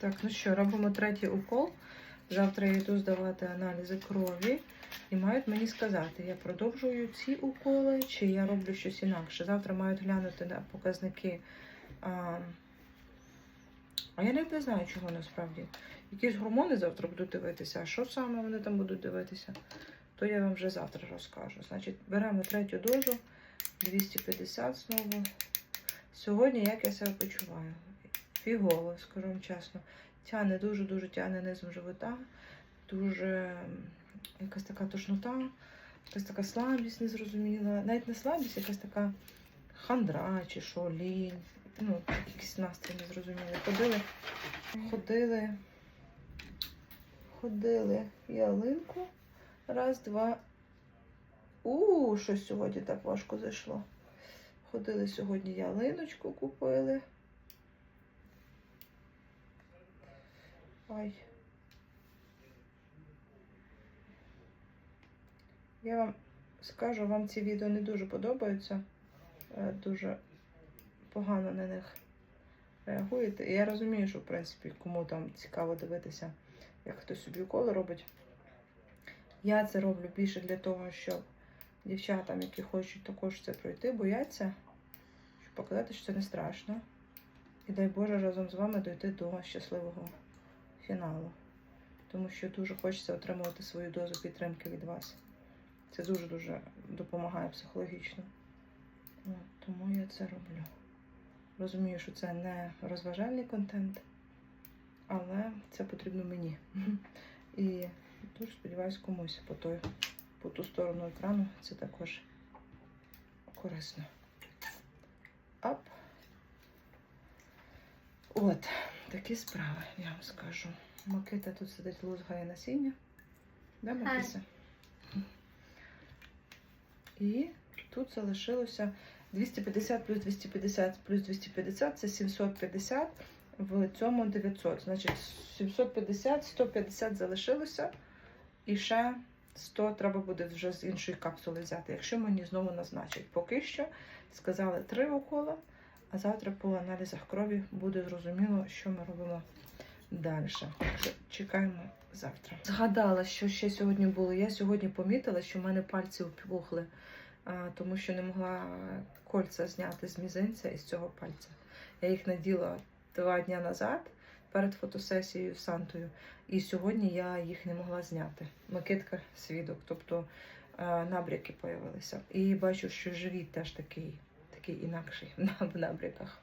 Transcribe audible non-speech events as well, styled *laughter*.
Так, ну що, робимо третій укол. Завтра я йду здавати аналізи крові і мають мені сказати, я продовжую ці уколи чи я роблю щось інакше. Завтра мають глянути на показники. А, а я не знаю, чого насправді. Якісь гормони завтра будуть дивитися, а що саме вони там будуть дивитися, то я вам вже завтра розкажу. Значить, беремо третю дозу 250 знову. Сьогодні як я себе почуваю? Фігово, скажу вам чесно. Тяне дуже-дуже тяне низом живота, дуже якась така тошнота, якась така слабість незрозуміла. Навіть не слабість, якась така хандра чи що, лінь. Ну, якийсь настрій незрозумілий. Ходили, ходили, ходили ялинку. Раз, два. У, щось сьогодні так важко зайшло. Ходили сьогодні ялиночку купили. Ой. Я вам скажу, вам ці відео не дуже подобаються. Е, Дуже погано на них реагуєте. І я розумію, що в принципі кому там цікаво дивитися, як хтось собі уколи робить. Я це роблю більше для того, щоб дівчатам, які хочуть також це пройти, бояться, щоб показати, що це не страшно. І дай Боже разом з вами дойти до щасливого фіналу. Тому що дуже хочеться отримувати свою дозу підтримки від вас. Це дуже-дуже допомагає психологічно. От, тому я це роблю. Розумію, що це не розважальний контент, але це потрібно мені. І дуже сподіваюся, комусь по, той, по ту сторону екрану це також корисно. Ап. От, такі справи, я вам скажу. Макита тут сидить лузгає насіння. Да, Макіса? І тут залишилося 250 плюс 250 плюс 250 це 750, в цьому 900. Значить, 750, 150 залишилося. І ще 100 треба буде вже з іншої капсули взяти, якщо мені знову назначать. Поки що сказали 3 укола, а завтра по аналізах крові буде зрозуміло, що ми робимо далі. Чекаємо завтра. Згадала, що ще сьогодні було. Я сьогодні помітила, що в мене пальці опухли, тому що не могла кольця зняти з мізинця і з цього пальця. Я їх наділа два дні назад перед фотосесією Сантою, і сьогодні я їх не могла зняти. Макитка свідок, тобто набряки появилися. І бачу, що живіт теж такий, такий інакший *laughs* в набряках.